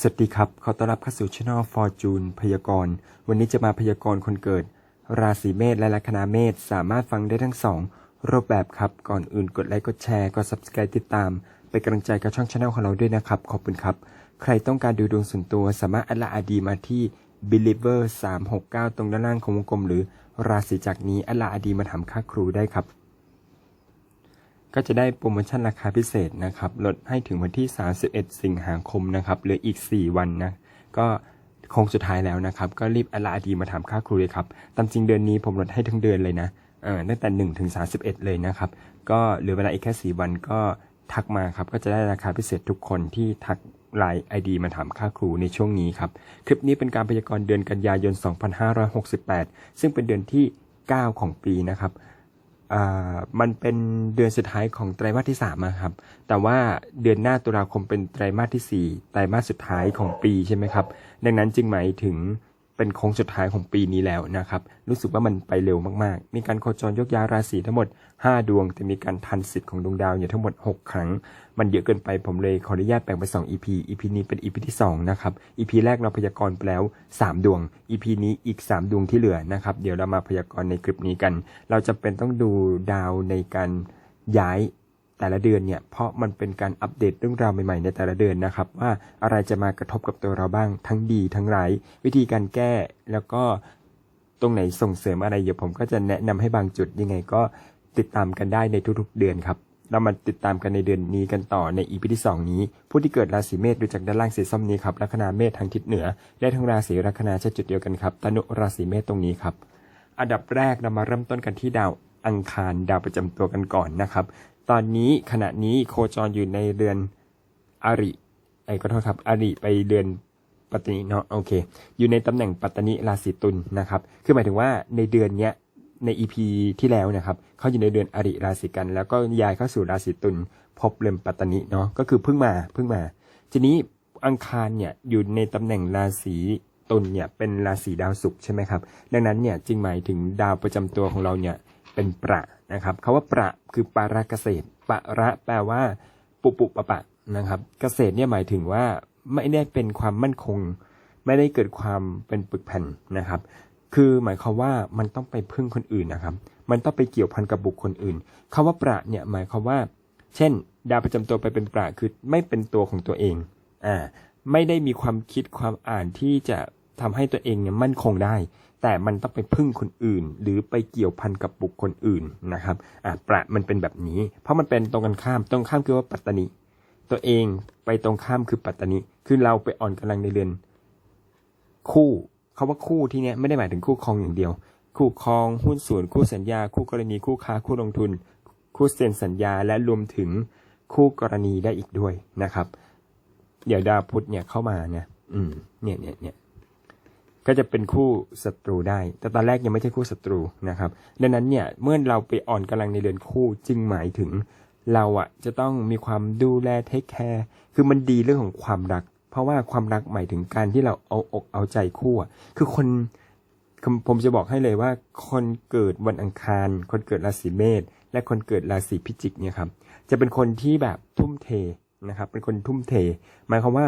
สวัสดีครับ ขอต้อนรับเข้าสู่ช่อง Fortune พยากรณ์ วันนี้จะมาพยากรณ์คนเกิด ราศีเมษและลัคนาเมษสามารถฟังได้ทั้งสองรูปแบบครับ ก่อนอื่นกดไลค์ กดแชร์ กด subscribe ติดตาม เป็นกำลังใจกับช่องช anel ของเราด้วยนะครับ ขอบคุณครับ ใครต้องการดูดวงส่วนตัวสามารถอัลลาอาดีมาที่ believer 369 ตรงด้านล่างของวงกลม หรือราศีจากนี้อัลลาอาดีมาถามค่าครูได้ครับ ก็จะได้โปรโมชั่นราคาพิเศษนะครับ ลดให้ถึงวันที่ 31 สิงหาคมนะครับเหลืออีก 4 วันนะ ก็คงสุดท้ายแล้วนะครับ ก็รีบอลาดีมาถามค่าครูเลยครับ ตามจริงเดือนนี้ผมลดให้ทั้งเดือนเลยนะเออตั้งแต่ 1 ถึง 31 เลยนะครับ ก็เหลือเวลาอีกแค่ 4 วันก็ทักมาครับ ก็จะได้ราคาพิเศษทุกคนที่ทักไลน์ไอดีมาถามค่าครูในช่วงนี้ครับ คลิปนี้เป็นการพยากรณ์เดือนกันยายน 2568 ซึ่งเป็นเดือนที่ 9 ของปีนะครับ มันเป็นเดือนสุดท้ายของไตรมาสที่3อะครับ แต่ว่าเดือนหน้าตุลาคมเป็นไตรมาสที่ 4 ไตรมาสสุดท้ายของปีใช่ไหมครับ ดังนั้นจึงหมายถึง เป็นโค้งสุดท้ายของปีนี้แล้วนะครับ รู้สึกว่ามันไปเร็วมากๆ มีการโคจรยกย้ายราศีทั้งหมด 5 ดวง แต่มีการทันสิทธิ์ของดวงดาวอยู่ทั้งหมด 6 ครั้ง มันเยอะเกินไปผมเลยขออนุญาตแบ่งเป็น2 EP EP นี้เป็น EP ที่ 2 นะครับ EP แรกเราพยากรณ์ไปแล้ว 3 ดวง EP นี้อีก 3 ดวงที่เหลือนะครับ เดี๋ยวเรามาพยากรณ์ในคลิปนี้กัน เราจะเป็นต้องดูดาวในการย้าย แต่ละเดือนเนี่ย เพราะมันเป็นการอัปเดตเรื่องราวใหม่ๆในแต่ละเดือนนะครับ ว่าอะไรจะมากระทบกับตัวเราบ้างทั้งดีทั้งร้ายวิธีการแก้แล้วก็ตรงไหนส่งเสริมอะไรเดี๋ยวผมก็จะแนะนำให้บางจุดยังไงก็ติดตามกันได้ในทุกๆเดือนครับ เรามาติดตามกันในเดือนนี้กันต่อในอีพีที่ 2 นี้ ผู้ที่เกิดราศีเมษดูจากด้านล่างสีส้มนี้ครับลัคนาเมษทางทิศเหนือได้ทั้งราศีลัคนาใช้จุดเดียวกันครับตนุราศีเมษตรงนี้ครับ อันดับแรกเรามาเริ่มต้นกันที่ดาวอังคารดาวประจำตัวกันก่อนนะครับ ตอนนี้ขณะนี้โคจรอยู่ในเดือนอริไอ้ก็โทษครับอริไปเดือนปัตตนิเนาะโอเค อยู่ในตำแหน่งปัตตนิราศีตุลนะครับ คือหมายถึงว่าในเดือนเนี้ยในอีพีที่แล้วนะครับเขาอยู่ในเดือนอริราศีกัน แล้วก็ย้ายเข้าสู่ราศีตุลพบเรือนปัตตนิเนาะก็คือเพิ่งมาเพิ่งมา ทีนี้อังคารเนี่ยอยู่ในตำแหน่งราศีตุลเนี่ยเป็นราศีดาวศุกร์ใช่ไหมครับ ดังนั้นเนี่ยจึงหมายถึงดาวประจำตัวของเราเนี่ยเป็นประ นะครับคาว่าประคือปาระเกษตรประแปลว่า ปุปุปะปะนะครับ เกษตรเนี่ยหมายถึงว่าไม่ได้เป็นความมั่นคง ไม่ได้เกิดความเป็นปึกแผ่นนะครับ คือหมายความว่ามันต้องไปพึ่งคนอื่นนะครับ มันต้องไปเกี่ยวพันกับบุคคลอื่นคาว่าประเนี่ยหมายความว่า เช่น ดาวประจำตัวไปเป็นประคือไม่เป็นตัวของตัวเองอ่าไม่ได้มีความคิดความอ่านที่จะทำให้ตัวเองเนี่ยมั่นคงได้ แต่มันต้องไปพึ่งคนอื่น หรือไปเกี่ยวพันกับบุคคลอื่นนะครับอ่าประมันเป็นแบบนี้ เพราะมันเป็นตรงกันข้ามตรงข้ามคือว่าปัตตานิตัวเองไปตรงข้ามคือปัตตานิคือเราไปอ่อนกำลังในเรือน คู่คาว่าคู่ที่เนี้ยไม่ได้หมายถึงคู่ครองอย่างเดียว คู่ครองหุ้นส่วนคู่สัญญา คู่กรณีคู่ค้าคู่ลงทุน คู่เซ็นสัญญาและรวมถึงคู่กรณีได้อีกด้วยนะครับ เดี๋ยวดาวพุธเนี่ยเข้ามาเนี่ยอืมเนี่ยเนี่ยเนี่ย ก็จะเป็นคู่ศัตรูได้ แต่ตอนแรกยังไม่ใช่คู่ศัตรูนะครับ ดังนั้นเนี่ยเมื่อเราไปอ่อนกำลังในเรือนคู่จึงหมายถึง เราอะจะต้องมีความดูแลเทคแคร์คือมันดีเรื่องของความรัก เพราะว่าความรักหมายถึงการที่เราเอาอกเอาใจคู่อะคือคนผมจะบอกให้เลยว่า คนเกิดวันอังคาร คนเกิดราศีเมษและคนเกิดราศีพิจิกเนี่ยครับจะเป็นคนที่แบบทุ่มเทนะครับ เป็นคนทุ่มเท หมายความว่า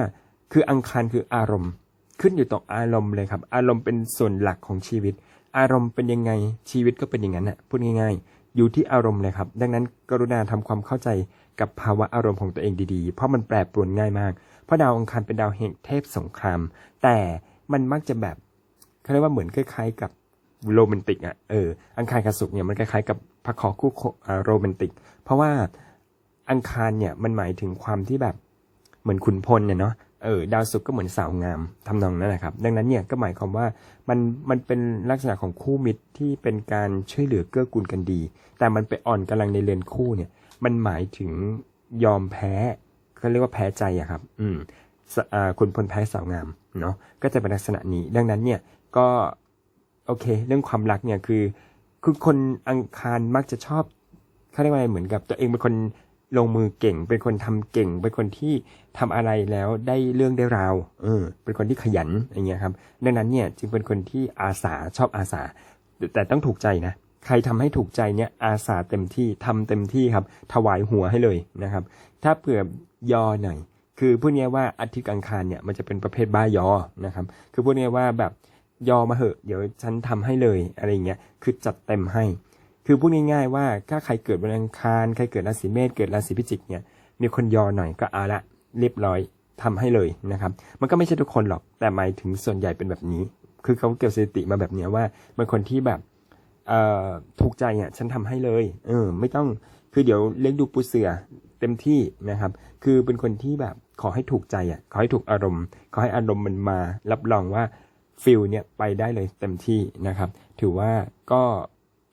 คืออังคารคืออารมณ์ ขึ้นอยู่ตรงอารมณ์เลยครับ อารมณ์เป็นส่วนหลักของชีวิต อารมณ์เป็นยังไงชีวิตก็เป็นอย่างนั้นน่ะพูดง่าย ๆ อยู่ที่อารมณ์เลยครับ ดังนั้นกรุณาทำความเข้าใจกับภาวะอารมณ์ของตัวเองดีๆ เพราะมันแปรปรวนง่ายมาก เพราะดาวอังคารเป็นดาวแห่งเทพสงคราม แต่มันมักจะแบบเขาเรียกว่าเหมือนคล้ายๆกับโรแมนติกอะ เออ อังคารกับศุกร์เนี่ยมันคล้ายๆกับพระขอคู่โคอ่าโรแมนติก เพราะว่าอังคารเนี่ยมันหมายถึงความที่แบบเหมือนขุนพลเนี่ยเนาะ เออดาวศุกร์ก็เหมือนสาวงามทำนองนั้นนะครับ ดังนั้นเนี่ยก็หมายความว่ามันมันเป็นลักษณะของคู่มิตรที่เป็นการช่วยเหลือเกื้อกูลกันดี แต่มันไปอ่อนกำลังในเรือนคู่เนี่ย มันหมายถึงยอมแพ้เขาเรียกว่าแพ้ใจอะครับ อืมอ่าคุณพลแพ้สาวงามเนาะก็จะเป็นลักษณะนี้ ดังนั้นเนี่ยก็โอเค เรื่องความรักเนี่ยคือคือคนอังคารมักจะชอบเขาเรียกว่าอะไรเหมือนกับตัวเองเป็นคน ลงมือเก่ง เป็นคนทำเก่ง เป็นคนที่ทำอะไรแล้วได้เรื่องได้ราว เออ เป็นคนที่ขยันอย่างเงี้ยครับ ดังนั้นเนี่ยจึงเป็นคนที่อาสาชอบอาสา แต่ต้องถูกใจนะ ใครทำให้ถูกใจเนี่ยอาสาเต็มที่ทำเต็มที่ครับ ถวายหัวให้เลยนะครับ ถ้าเผื่อยอหน่อย คือพูดง่ายๆว่าอาทิตย์อังคารเนี่ยมันจะเป็นประเภทบ้ายอนะครับ คือพูดง่ายๆว่าแบบยอมาเหอะ เดี๋ยวฉันทำให้เลยอะไรอย่างเงี้ย คือจัดเต็มให้ คือพูดง่ายๆว่าถ้าใครเกิดวันอังคารใครเกิดราศีเมษเกิดราศีพิจิกเนี่ยมีคนยอหน่อยก็เอาละเรียบร้อยทำให้เลยนะครับ มันก็ไม่ใช่ทุกคนหรอกแต่หมายถึงส่วนใหญ่เป็นแบบนี้ คือเขาเก็บสถิติมาแบบนี้ว่าเป็นคนที่แบบเอ่อถูกใจอะฉันทำให้เลยเออไม่ต้องคือเดี๋ยวเลี้ยงดูปูเสือเต็มที่นะครับ คือเป็นคนที่แบบขอให้ถูกใจอะขอให้ถูกอารมณ์ ขอให้อารมณ์มันมารับรองว่าฟิลเนี่ยไปได้เลยเต็มที่นะครับ ถือว่าก็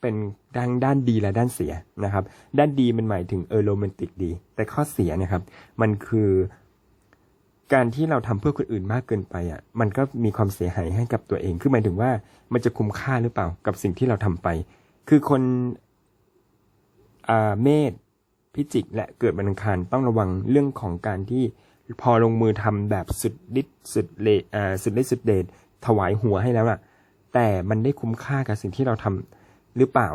เป็น ด้านด้านดีและด้านเสียนะครับ ด้านดีมันหมายถึงเออโรแมนติกดี แต่ข้อเสียนะครับ มันคือ การที่เราทำเพื่อคนอื่นมากเกินไปอะ มันก็มีความเสียหายให้กับตัวเอง คือหมายถึงว่ามันจะคุ้มค่าหรือเปล่ากับสิ่งที่เราทำไป คือคนอ่าเมษพิจิก และเกิดวันอังคารต้องระวังเรื่องของการที่พอลงมือทำแบบสุดฤทธิ์สุดเลอ่าสุดฤทธิ์สุดเดชถวายหัวให้แล้วอะแต่มันได้คุ้มค่ากับสิ่งที่เราทำหรือเปล่า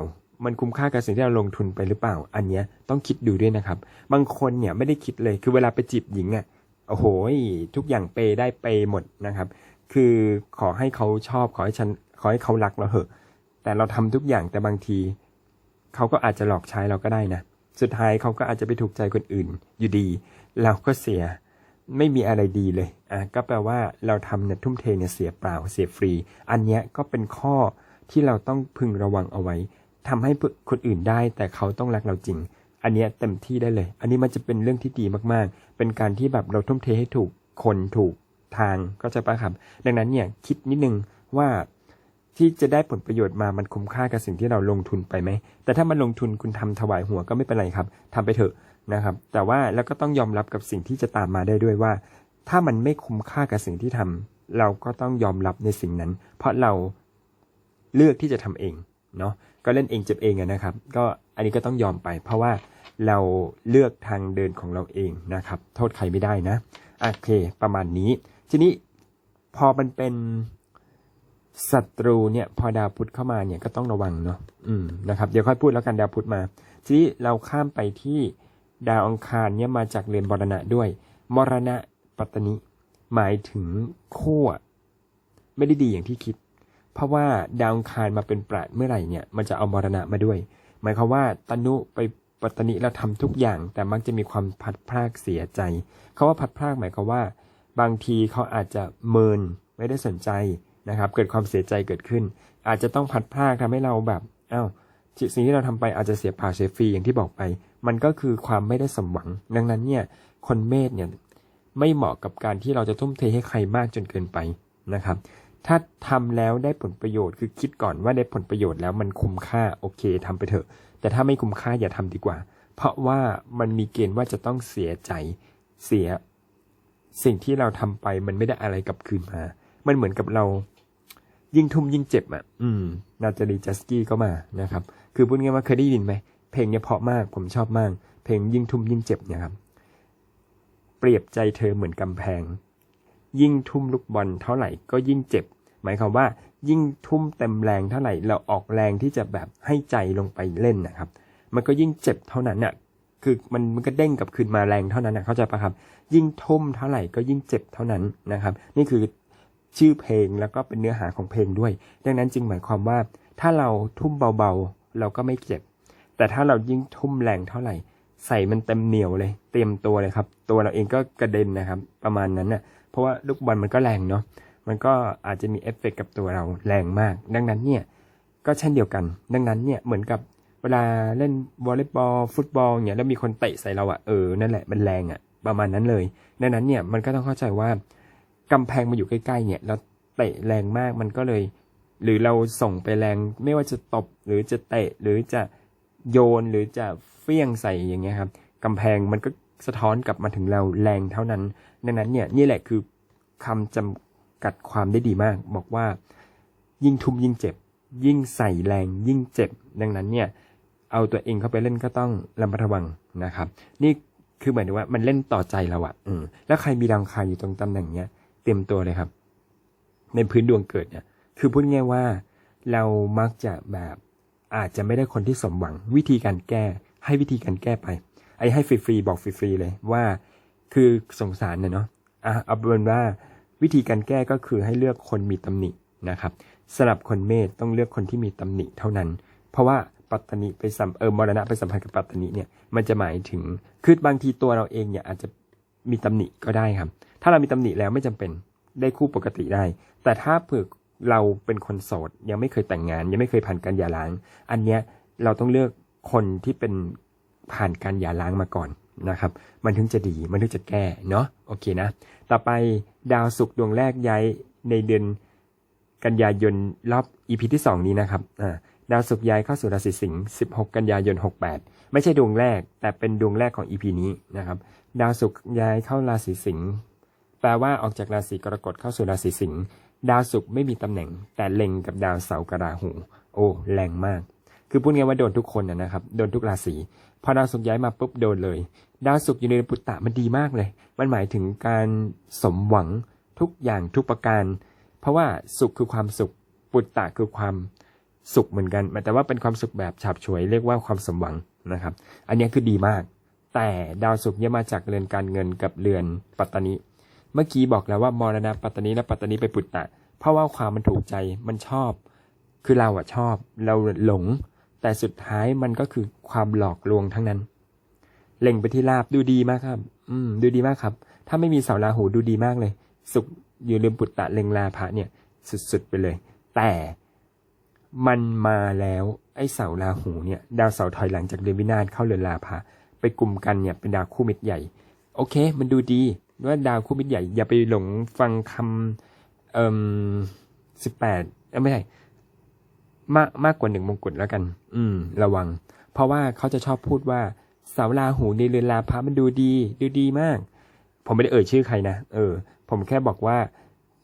มันคุ้มค่ากับสิ่งที่เราลงทุนไปหรือเปล่า อันเนี้ยต้องคิดดูด้วยนะครับ บางคนเนี่ยไม่ได้คิดเลยคือเวลาไปจีบหญิงอะโอ้โหทุกอย่างเปได้เปหมดนะครับ คือขอให้เขาชอบขอให้ฉันขอให้เขารักเราเหอะ แต่เราทำทุกอย่างแต่บางที เขาก็อาจจะหลอกใช้เราก็ได้นะสุดท้ายเขาก็อาจจะไปถูกใจคนอื่น อยู่ดี เราก็เสียไม่มีอะไรดีเลยอะก็แปลว่าเราทำเนี่ยทุ่มเทเนี่ยเสียเปล่าเสียฟรี อันเนี้ยก็เป็นข้อที่เราต้องพึงระวังเอาไว้ ทำให้คนอื่นได้ แต่เขาต้องรักเราจริง อันนี้เต็มที่ได้เลย อันนี้มันจะเป็นเรื่องที่ดีมากๆ เป็นการที่แบบเราทุ่มเทให้ถูกคนถูกทางก็จะปะครับ ดังนั้นเนี่ยคิดนิดนึงว่าที่จะได้ผลประโยชน์มามันคุ้มค่ากับสิ่งที่เราลงทุนไปไหม แต่ถ้ามันลงทุนคุณทำถวายหัวก็ไม่เป็นไรครับทำไปเถอะนะครับ แต่ว่าแล้วก็ต้องยอมรับกับสิ่งที่จะตามมาได้ด้วยว่า ถ้ามันไม่คุ้มค่ากับสิ่งที่ทำเราก็ต้องยอมรับในสิ่งนั้น เพราะเราเลือกที่จะทำเอง เนาะก็เล่นเองเจ็บเองนะครับ ก็อันนี้ก็ต้องยอมไป เพราะว่าเราเลือกทางเดินของเราเองนะครับ โทษใครไม่ได้นะโอเคประมาณนี้ ทีนี้พอมันเป็นศัตรูเนี่ยพอดาวพุธเข้ามาเนี่ยก็ต้องระวังเนาะอืมนะครับเดี๋ยวค่อยพูดแล้วกันดาวพุธมาทีนี้เราข้ามไปที่ดาวอังคารเนี่ยมาจากเรือนมรณะด้วยมรณะปัตตนิหมายถึงคู่อะไม่ได้ดีอย่างที่คิด เพราะว่าดาวคารมาเป็นปราดเมื่อไหร่เนี่ย มันจะเอามรณะมาด้วย หมายความว่าตนุไปปัตตนิแล้วทำทุกอย่าง แต่มักจะมีความพัดพรากเสียใจ เขาว่าพัดพรากหมายความว่า บางทีเขาอาจจะเมินไม่ได้สนใจนะครับ เกิดความเสียใจเกิดขึ้น อาจจะต้องพัดพรากทำให้เราแบบอ้าวสิ่งที่เราทำไปอาจจะเสียเปล่าเสียฟรีอย่างที่บอกไป มันก็คือความไม่ได้สมหวัง ดังนั้นเนี่ย คนเมษเนี่ยไม่เหมาะกับการที่เราจะทุ่มเทให้ใครมากจนเกินไปนะครับ ถ้าทำแล้วได้ผลประโยชน์คือคิดก่อนว่าได้ผลประโยชน์แล้วมันคุ้มค่าโอเคทำไปเถอะ แต่ถ้าไม่คุ้มค่าอย่าทำดีกว่า เพราะว่ามันมีเกณฑ์ว่าจะต้องเสียใจเสีย สิ่งที่เราทำไปมันไม่ได้อะไรกลับคืนมา มันเหมือนกับเรา ยิ่งทุ่มยิ่งเจ็บอะ อืม นาตาลีจัสกี้ก็มานะครับ คือพูดง่ายว่าเคยได้ยินไหมเพลงเนี้ยเพราะมากผมชอบมาก เพลงยิ่งทุ่มยิ่งเจ็บเนี่ยครับ เปรียบใจเธอเหมือนกำแพง ยิ่งทุ่มลูกบอลเท่าไหร่ก็ยิ่งเจ็บ หมายความว่า ยิ่งทุ่มเต็มแรงเท่าไหร่เราออกแรงที่จะแบบให้ใจลงไปเล่นนะครับ มันก็ยิ่งเจ็บเท่านั้นน่ะคือมันมันก็เด้งกลับคืนมาแรงเท่านั้นนะเข้าใจปะครับ ยิ่งทุ่มเท่าไหร่ก็ยิ่งเจ็บเท่านั้นนะครับ นี่คือชื่อเพลงแล้วก็เป็นเนื้อหาของเพลงด้วย ดังนั้นจึงหมายความว่า ถ้าเราทุ่มเบาๆ เราก็ไม่เจ็บ แต่ถ้าเรายิ่งทุ่มแรงเท่าไหร่ ใส่มันเต็มเหนียวเลย เตรียมตัวเลยครับ ตัวเราเองก็กระเด็นนะครับ ประมาณนั้นน่ะ ราะว่าลูกบอลมันก็แรงเนาะมันก็อาจจะมีเอฟเฟกต์กับตัวเราแรงมาก ดังนั้นเนี่ยก็เช่นเดียวกัน ดังนั้นเนี่ยเหมือนกับเวลาเล่นวอลเลย์บอลฟุตบอลเนี่ยแล้วมีคนเตะใส่เราอะเออนั่นแหละมันแรงอะประมาณนั้นเลย ดังนั้นเนี่ยมันก็ต้องเข้าใจว่ากำแพงมาอยู่ใกล้ๆเนี่ยเราเตะแรงมากมันก็เลย หรือเราส่งไปแรงไม่ว่าจะตบหรือจะเตะหรือจะโยนหรือจะเฟี้ยงใส่อย่างเงี้ยครับกำแพงมันก็ สะท้อนกลับมาถึงเราแรงเท่านั้น ดังนั้นเนี่ยนี่แหละคือคำจำกัดความได้ดีมาก บอกว่า ยิ่งทุ่มยิ่งเจ็บ ยิ่งใส่แรงยิ่งเจ็บ ดังนั้นเนี่ยเอาตัวเองเข้าไปเล่นก็ต้องระมัดระวังนะครับ นี่คือหมายถึงว่ามันเล่นต่อใจเราอะอืมแล้วใครมีดังคารอยู่ตรงตำแหน่งเนี้ยเตรียมตัวเลยครับ ในพื้นดวงเกิดเนี่ย คือพูดง่ายว่า เรามักจะแบบอาจจะไม่ได้คนที่สมหวังวิธีการแก้ให้วิธีการแก้ไป ไอ้ให้ฟรีๆบอกฟรีๆเลยว่าคือสงสารเนาะอะเอาเป็นว่าวิธีการแก้ก็คือให้เลือกคนมีตำหนินะครับสำหรับคนเมษต้องเลือกคนที่มีตำหนิเท่านั้น เพราะว่าปัตตนิไปสัมเออมรณะไปสัมพันธ์กับปัตตนิเนี่ยมันจะหมายถึงคือบางทีตัวเราเองเนี่ยอาจจะมีตำหนิก็ได้ครับ ถ้าเรามีตำหนิแล้วไม่จำเป็นได้คู่ปกติได้ แต่ถ้าเผื่อเราเป็นคนโสดยังไม่เคยแต่งงาน ยังไม่เคยผ่านการหย่าร้าง อันเนี้ยเราต้องเลือกคนที่เป็น ผ่านการหย่าร้างมาก่อนนะครับ มันถึงจะดีมันถึงจะแก้เนาะโอเคนะ ต่อไปดาวศุกร์ดวงแรกย้ายในเดือนกันยายนรอบ EP ที่ 2 นี้นะครับอ่าดาวศุกร์ย้ายเข้าสู่ราศีสิงห์16 กันยายน 68 ไม่ใช่ดวงแรก แต่เป็นดวงแรกของ EP นี้นะครับ ดาวศุกร์ย้ายเข้าราศีสิงห์แปลว่าออกจากราศีกรกฎเข้าสู่ราศีสิงห์ดาวศุกร์ไม่มีตำแหน่ง แต่เล็งกับดาวเสาร์กราหู โอ้ แรงมาก คือพูดง่ายว่าโดนทุกคนนะครับ โดนทุกราศี พอดาวศุกร์ย้ายมาปุ๊บโดนเลย ดาวศุกร์อยู่ในปุตตะมันดีมากเลย มันหมายถึงการสมหวังทุกอย่างทุกประการ เพราะว่าสุขคือความสุข ปุตตะคือความสุขเหมือนกัน แต่ว่าเป็นความสุขแบบฉับฉวยเรียกว่าความสมหวังนะครับ อันนี้คือดีมาก แต่ดาวศุกร์เนี่ยมาจากเรือนการเงินกับเรือนปัตตานิ เมื่อกี้บอกแล้วว่ามรณะปัตตานิและปัตตานิไปปุตตะ เพราะว่าความมันถูกใจมันชอบ คือเราอะชอบ เราหลง แต่สุดท้ายมันก็คือความหลอกลวงทั้งนั้น เล็งไปที่ลาบดูดีมากครับ อืม ดูดีมากครับ ถ้าไม่มีเสาราหูดูดีมากเลย สุขอยู่ลืมปุตตะเล็งลาภะเนี่ย สุดๆไปเลย แต่มันมาแล้วไอ้เสาราหูเนี่ย ดาวเสาถอยหลังจากเดือนวินาศเข้าเรือนลาภะไปกลุ่มกันเนี่ยเป็นดาวคู่มิตรใหญ่ โอเค มันดูดีว่าดาวคู่มิตรใหญ่ อย่าไปหลงฟังคำเอ่มสิบแปดไม่ใช่ มากมากกว่าหนึ่งมงกุฎแล้วกัน อืม ระวัง เพราะว่าเขาจะชอบพูดว่าเสาราหูในเรือนลาภะมันดูดี ดูดีมาก ผมไม่ได้เอ่ยชื่อใครนะเออ ผมแค่บอกว่า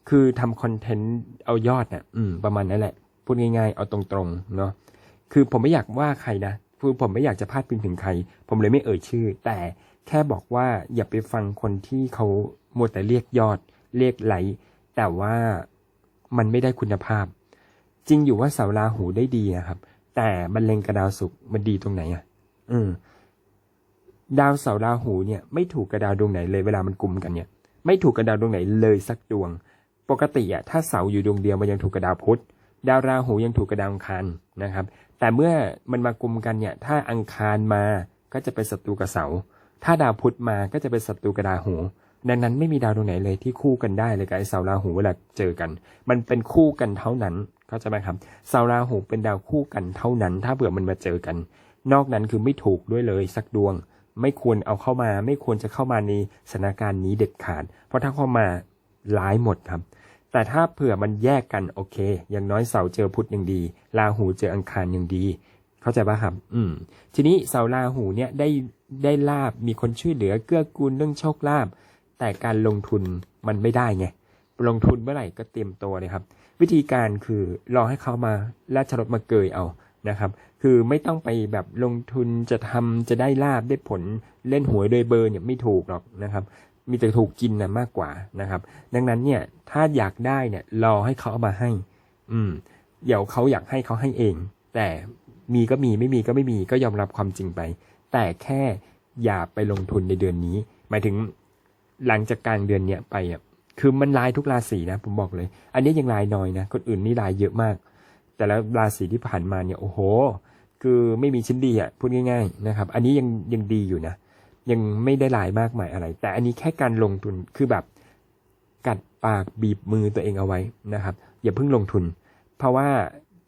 คือทำคอนเทนต์เอายอดน่ะ อืม ประมาณนั้นแหละ พูดง่ายๆ เอาตรงๆเนาะคือผมไม่อยากว่าใครนะคือผมไม่อยากจะพาดพิงถึงใคร ผมเลยไม่เอ่ยชื่อ แต่แค่บอกว่าอย่าไปฟังคนที่เขามัวแต่เรียกยอด เรียกไหลค์แต่ว่ามันไม่ได้คุณภาพ จริงอยู่ว่าเสาราหูได้ดีนะครับ แต่มันเล็งกระดาวศุกร์มันดีตรงไหนอะอืมดาวเสาร์ราหูเนี่ย ไม่ถูกกระดาวดวงไหนเลยเวลามันกลุ่มกันเนี่ย ไม่ถูกกระดาวดวงไหนเลยสักดวง ปกติอะถ้าเสาอยู่ดวงเดียวมันยังถูกกระดาวพุธดาวราหูยังถูกกระดาวอังคารนะครับ แต่เมื่อมันมากลุ่มกันเนี่ย ถ้าอังคารมาก็จะเป็นศัตรูกับเสา ถ้าดาวพุธมาก็จะเป็นศัตรูกับราหูดังนั้นไม่มีดาวดวงไหนเลยที่คู่กันได้เลยกับไอ้เสาราหูเวลาเจอกัน มันเป็นคู่กันเท่านั้น เข้าใจไหมครับเสาราหูเป็นดาวคู่กันเท่านั้น ถ้าเผื่อมันมาเจอกัน นอกนั้นคือไม่ถูกด้วยเลยสักดวง ไม่ควรเอาเข้ามา ไม่ควรจะเข้ามาในสถานการณ์นี้เด็ดขาด เพราะถ้าเข้ามาร้ายหมดครับ แต่ถ้าเผื่อมันแยกกันโอเค อย่างน้อยเสาเจอพุธยังดี ราหูเจออังคารยังดี เข้าใจป่ะครับ อืม ทีนี้เสาราหูเนี่ยได้ได้ลาบมีคนช่วยเหลือเกื้อกูลเรื่องโชคลาภแต่การลงทุนมันไม่ได้ไง ลงทุนเมื่อไหร่ก็เตรียมตัวเลยครับ วิธีการคือรอให้เขามาราชรถมาเกยเอานะครับ คือไม่ต้องไปแบบลงทุนจะทำจะได้ลาบได้ผลเล่นหวยโดยเบอร์เนี่ยไม่ถูกหรอกนะครับ มีแต่ถูกกินนะมากกว่านะครับ ดังนั้นเนี่ยถ้าอยากได้เนี่ยรอให้เขาเอามาให้ อืมเดี๋ยวเขาอยากให้เขาให้เอง แต่มีก็มีไม่มีก็ไม่มีก็ยอมรับความจริงไป แต่แค่อย่าไปลงทุนในเดือนนี้ หมายถึงหลังจากกลางเดือนเนี่ยไปอะ คือมันลายทุกราศีนะผมบอกเลย อันนี้ยังลายน้อยนะคนอื่นนี่ลายเยอะมาก แต่และราศีที่ผ่านมาเนี่ยโอ้โห คือไม่มีชิ้นดีอะพูดง่ายๆนะครับ อันนี้ยังยังดีอยู่นะ ยังไม่ได้ลายมากมายอะไร แต่อันนี้แค่การลงทุนคือแบบกัดปากบีบมือตัวเองเอาไว้นะครับ อย่าเพิ่งลงทุน เพราะว่า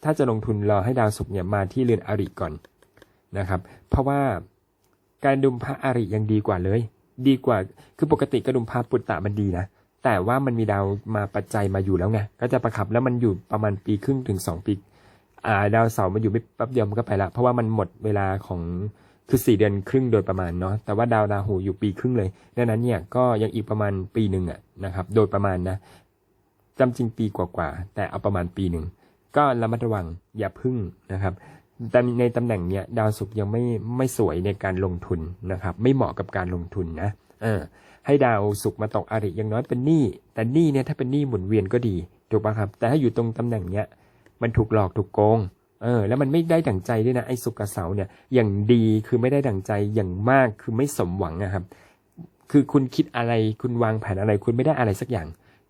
ถ้าจะลงทุนรอให้ดาวศุกร์เนี่ยมาที่เรือนอริก่อนนะครับ เพราะว่าการดุมพระอริยังดีกว่าเลย ดีกว่าคือปกติกระดุมพระปุตตะมันดีนะ แต่ว่ามันมีดาวมาปัจจัยมาอยู่แล้วไงก็จะประคับแล้วมันอยู่ประมาณปีครึ่งถึงสองปีอ่าดาวเสาร์มันอยู่ไม่แป๊บเดียวมันก็ไปละเพราะว่ามันหมดเวลาของคือสี่เดือนครึ่งโดยประมาณเนาะแต่ว่าดาวราหูอยู่ปีครึ่งเลยดังนั้นเนี่ยก็ยังอีกประมาณปีหนึ่งอะนะครับ โดยประมาณนะจำจริงปีกว่าๆแต่เอาประมาณปีหนึ่งก็ระมัดระวังอย่าพึ่งนะครับ แต่ในตำแหน่งเนี้ยดาวศุกร์ยังไม่ไม่สวยในการลงทุนนะครับ ไม่เหมาะกับการลงทุนนะเออให้ดาวศุกร์มาตกอริอย่างน้อยเป็นหนี้แต่หนี้เนี่ยถ้าเป็นหนี้หมุนเวียนก็ดีถูกป่ะครับ แต่ถ้าอยู่ตรงตำแหน่งเนี้ยมันถูกหลอกถูกโกงเออแล้วมันไม่ได้ดั่งใจด้วยนะไอ้สุกกับเสาเนี่ยอย่างดีคือไม่ได้ดั่งใจอย่างมากคือไม่สมหวังนะครับ คือคุณคิดอะไรคุณวางแผนอะไร คุณไม่ได้อะไรสักอย่าง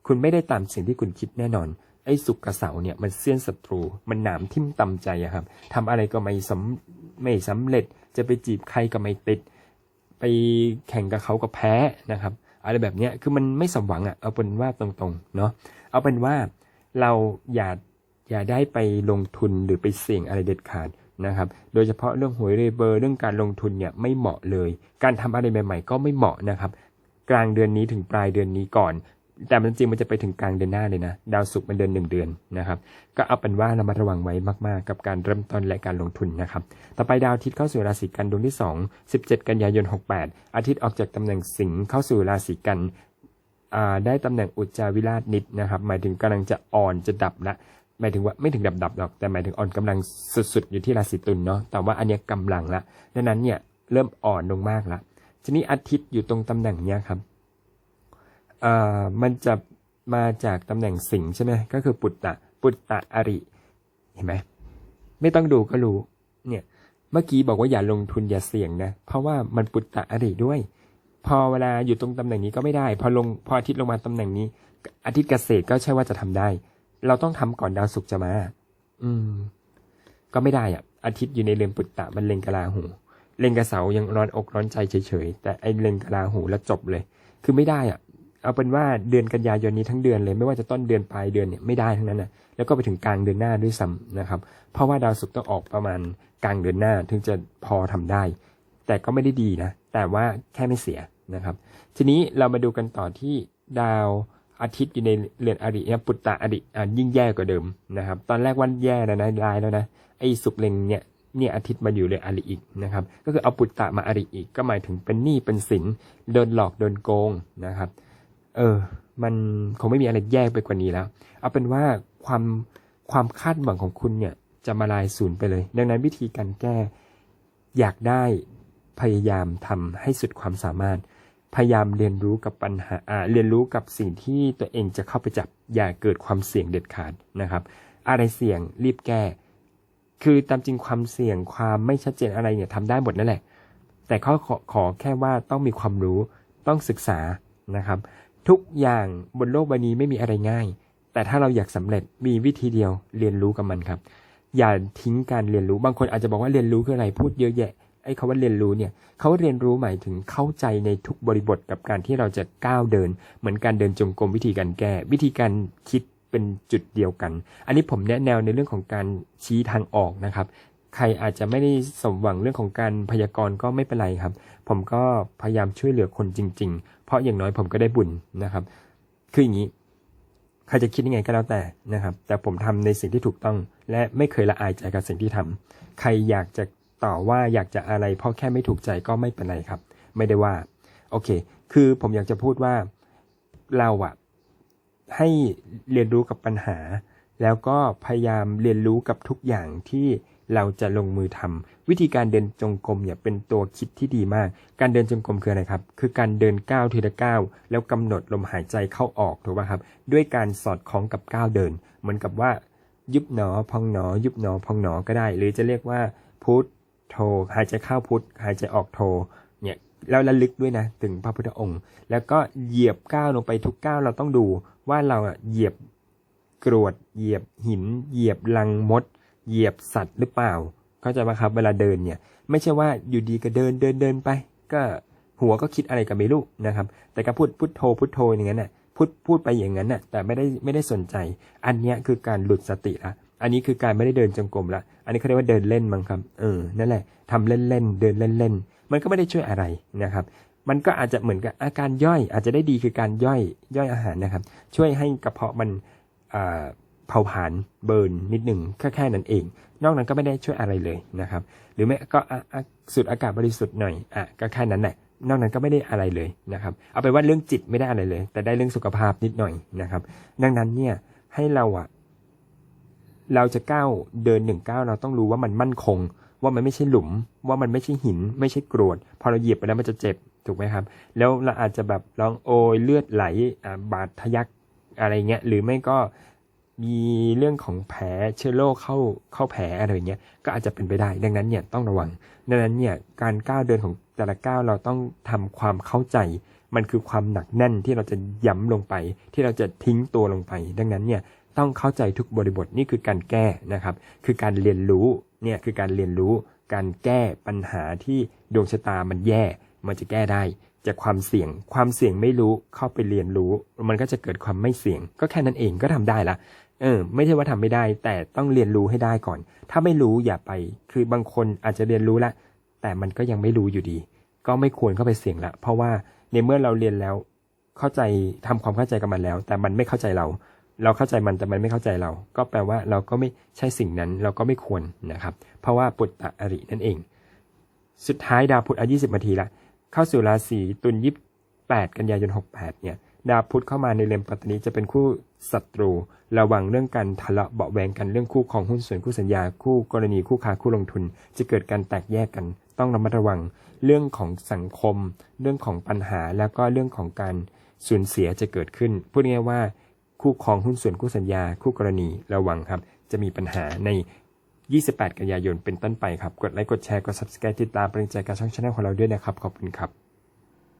คุณไม่ได้ตามสิ่งที่คุณคิดแน่นอน ไอ้สุกกับเสาเนี่ยมันเสี้ยนศัตรู มันหนามทิ่มตำใจอะครับทำอะไรก็ไม่สำไม่สำเร็จ จะไปจีบใครก็ไม่ติด ไปแข่งกับเขาก็แพ้นะครับ อะไรแบบเนี้ยคือมันไม่สมหวังอะเอาเป็นว่าตรงๆเนาะเอาเป็นว่าเราอย่าอย่าได้ไปลงทุนหรือไปเสี่ยงอะไรเด็ดขาดนะครับ โดยเฉพาะเรื่องหวยเรเบอร์เรื่องการลงทุนเนี่ยไม่เหมาะเลย การทำอะไรใหม่ ๆ ก็ไม่เหมาะนะครับ กลางเดือนนี้ถึงปลายเดือนนี้ก่อน แต่มันจริงมันจะไปถึงกลางเดือนหน้าเลยนะ ดาวศุกร์มันเดือนหนึ่งเดือนนะครับ ก็เอาเป็นว่าเรามาระวังไว้มากๆ กับการเริ่มต้นและการลงทุนนะครับ ต่อไปดาวอาทิตย์เข้าสู่ราศีกันดวงที่ 2 17 กันยายน 68 อาทิตย์ออกจากตำแหน่งสิงห์เข้าสู่ราศีกันได้ตำแหน่งอุจจาวิราชนิดนะครับ หมายถึงกำลังจะอ่อนจะดับละหมายถึงว่าไม่ถึงดับดับหรอก แต่หมายถึงอ่อนกำลังสุดๆอยู่ที่ราศีตุลเนาะ แต่ว่าอันนี้ยกำลังละดังนั้นเนี่ยเริ่มอ่อนลงมากละทีนี้อาทิตย์อยู่ตรงตำแหน่งเนี้ยครับ มันจะมาจากตำแหน่งสิงใช่ไหมก็คือปุตตะ ปุตตะอริ เห็นไหมไม่ต้องดูก็รู้ เนี่ย เมื่อกี้บอกว่าอย่าลงทุนอย่าเสี่ยงนะ เพราะว่ามันปุตตะอริด้วย พอเวลาอยู่ตรงตำแหน่งนี้ก็ไม่ได้ พอลงพออาทิตย์ลงมาตำแหน่งนี้ อาทิตย์เกษตรก็ใช่ว่าจะทำได้ เราต้องทำก่อนดาวศุกร์จะมา อืม ก็ไม่ได้อะอาทิตย์อยู่ในเรือนปุตตะมันเล็งกะลาหู เล็งกระเสายังร้อนอกร้อนใจเฉยๆ แต่ไอ้เล็งกะลาหูแล้วจบเลย คือไม่ได้อะ เอาเป็นว่าเดือนกันยายนนี้ทั้งเดือนเลยไม่ว่าจะต้นเดือนปลายเดือนเนี่ยไม่ได้ทั้งนั้นนะแล้วก็ไปถึงกลางเดือนหน้าด้วยซ้ำนะครับ เพราะว่าดาวศุกร์ต้องออกประมาณกลางเดือนหน้าถึงจะพอทำได้ แต่ก็ไม่ได้ดีนะ แต่ว่าแค่ไม่เสียนะครับ ทีนี้เรามาดูกันต่อที่ดาวอาทิตย์อยู่ในเรือนอริเนี่ยปุตตะอริอะยิ่งแย่กว่าเดิมนะครับ ตอนแรกวันแย่แล้วนะลายแล้วนะไอ้สุกเล็งเนี่ยเนี่ยอาทิตย์มาอยู่เลยอริอีกนะครับ ก็คือเอาปุตตะมาอริอีก ก็หมายถึงเป็นหนี้เป็นสินโดนหลอกโดนโกงนะครับ เออ มันคงไม่มีอะไรแย่ไปกว่านี้แล้ว เอาเป็นว่าความความคาดหวังของคุณเนี่ย จะมาลายศูนย์ไปเลย ดังนั้นวิธีการแก้ อยากได้พยายามทำให้สุดความสามารถ พยายามเรียนรู้กับปัญหาอ่าเรียนรู้กับสิ่งที่ตัวเองจะเข้าไปจับ อย่าเกิดความเสี่ยงเด็ดขาดนะครับ อะไรเสี่ยงรีบแก้ คือตามจริงความเสี่ยงความไม่ชัดเจนอะไรเนี่ยทำได้หมดนั่นแหละ แต่เขาขอขอแค่ว่าต้องมีความรู้ต้องศึกษานะครับ ทุกอย่างบนโลกใบนี้ไม่มีอะไรง่าย แต่ถ้าเราอยากสำเร็จมีวิธีเดียวเรียนรู้กับมันครับ อย่าทิ้งการเรียนรู้บางคนอาจจะบอกว่าเรียนรู้คืออะไรพูดเยอะแยะไอ้คาว่าเรียนรู้เนี่ยเขาเรียนรู้หมายถึงเข้าใจในทุกบริบทกับการที่เราจะก้าวเดิน เหมือนการเดินจงกรมวิธีการแก้ วิธีการคิดเป็นจุดเดียวกัน อันนี้ผมแนะแนวในเรื่องของการชี้ทางออกนะครับ ใครอาจจะไม่ได้สมหวังเรื่องของการพยากรณ์ก็ไม่เป็นไรครับ ผมก็พยายามช่วยเหลือคนจริง ๆ เพราะอย่างน้อยผมก็ได้บุญนะครับ คืออย่างนี้ใครจะคิดยังไงก็แล้วแต่นะครับ แต่ผมทำในสิ่งที่ถูกต้อง และไม่เคยละอายใจกับสิ่งที่ทำใครอยากจะต่อว่าอยากจะอะไร เพราะแค่ไม่ถูกใจก็ไม่เป็นไรครับ ไม่ได้ว่า โอเค คือผมอยากจะพูดว่าเราอะให้เรียนรู้กับปัญหา แล้วก็พยายามเรียนรู้กับทุกอย่างที่ เราจะลงมือทำวิธีการเดินจงกรมเนี่ยเป็นตัวคิดที่ดีมาก การเดินจงกรมคืออะไรครับ คือการเดินก้าวทีละก้าวแล้วกำหนดลมหายใจเข้าออกถูกป่ะครับ ด้วยการสอดคล้องกับก้าวเดิน เหมือนกับว่า ยุบหนอพองหนอ ยุบหนอพองหนอก็ได้ หรือจะเรียกว่าพุทโธหายใจเข้าพุทหายใจออกโธเนี่ยแล้วระลึกด้วยนะถึงพระพุทธองค์ แล้วก็เหยียบก้าวลงไปทุกก้าวเราต้องดูว่าเราอะเหยียบกรวดเหยียบหิน เหยียบลังมด เหยียบสัตว์หรือเปล่า เข้าใจไหมครับ เวลาเดินเนี่ย ไม่ใช่ว่าอยู่ดีก็เดินเดินเดินไป ก็หัวก็คิดอะไรกับไม่รู้นะครับ แต่ก็พูดพุทโธพุทโธอย่างนั้นน่ะพูดพูดไปอย่างนั้นน่ะ แต่ไม่ได้ไม่ได้สนใจ อันเนี้ยคือการหลุดสติละอันนี้คือการไม่ได้เดินจงกรมละ อันนี้เขาเรียกว่าเดินเล่นมั้งครับ เออ นั่นแหละทำเล่นเล่นๆ เดินเล่นเล่นๆ มันก็ไม่ได้ช่วยอะไรนะครับ มันก็อาจจะเหมือนกับอาการย่อย อาจจะได้ดีคือการย่อยย่อยอาหารนะครับ ช่วยให้กระเพาะมันอ่า เผาผลาญเบิร์นนิดหนึ่งแค่แค่นั้นเอง นอกนั้นก็ไม่ได้ช่วยอะไรเลยนะครับ หรือไม่ก็สูดอากาศบริสุทธิ์หน่อยอะก็แค่นั้นแหละนอกนั้นก็ไม่ได้อะไรเลยนะครับ เอาไปนว่าเรื่องจิตไม่ได้อะไรเลย แต่ได้เรื่องสุขภาพนิดหน่อยนะครับ ดังนั้นเนี่ยให้เราอะเราจะก้าวเดินหนึ่งก้าวเราต้องรู้ว่ามันมั่นคง ว่ามันไม่ใช่หลุม ว่ามันไม่ใช่หิน ไม่ใช่กรวด พอเราเหยียบไปแล้วมันจะเจ็บถูกไหมครับ แล้วเราอาจจะแบบร้องโอยเลือดไหลบาดทะยักอะไรเงี้ยหรือไม่ก็ มีเรื่องของแผลเชื้อโรคเข้าเข้าแผลอะไรเงี้ยก็อาจจะเป็นไปได้ ดังนั้นเนี่ยต้องระวัง ดังนั้นเนี่ยการก้าวเดินของแต่ละก้าวเราต้องทำความเข้าใจ มันคือความหนักแน่นที่เราจะย้ำลงไป ที่เราจะทิ้งตัวลงไป ดังนั้นเนี่ยต้องเข้าใจทุกบริบทนี่คือการแก้นะครับ คือการเรียนรู้เนี่ยคือการเรียนรู้ การแก้ปัญหาที่ดวงชะตามันแย่ มันจะแก้ได้จากความเสี่ยง ความเสี่ยงไม่รู้เข้าไปเรียนรู้ มันก็จะเกิดความไม่เสี่ยง ก็แค่นั้นเองก็ทำได้ละ เออ ไม่ใช่ว่าทำไม่ได้ แต่ต้องเรียนรู้ให้ได้ก่อน ถ้าไม่รู้อย่าไป คือบางคนอาจจะเรียนรู้ละ แต่มันก็ยังไม่รู้อยู่ดี ก็ไม่ควรเข้าไปเสี่ยงละ เพราะว่าในเมื่อเราเรียนแล้ว เข้าใจทำความเข้าใจกับมันแล้ว แต่มันไม่เข้าใจเรา เราเข้าใจมันแต่มันไม่เข้าใจเรา ก็แปลว่าเราก็ไม่ใช่สิ่งนั้น เราก็ไม่ควรนะครับ เพราะว่าปุตตะอรินั่นเอง สุดท้ายดาวพุธอายุ20นาทีละ เข้าสู่ราศีตุลยิบ8กันยายน68เนี่ย ดาวพุธเข้ามาในเรือนปัตตานีจะเป็นคู่ศัตรู ระวังเรื่องการทะเลาะเบาแวงกันเรื่องคู่ของหุ้นส่วนคู่สัญญาคู่กรณีคู่ค้าคู่ลงทุน จะเกิดการแตกแยกกัน ต้องระมัดระวังเรื่องของสังคม เรื่องของปัญหาแล้วก็เรื่องของการสูญเสียจะเกิดขึ้นพูดง่ายว่า คู่ครองหุ้นส่วนคู่สัญญา คู่กรณีระวังครับ จะมีปัญหาใน 28 กันยายนเป็นต้นไปครับ กดไลค์กดแชร์กด subscribe ติดตามเป็นใจกับช่องช anel ของเราด้วยนะครับขอบคุณครับ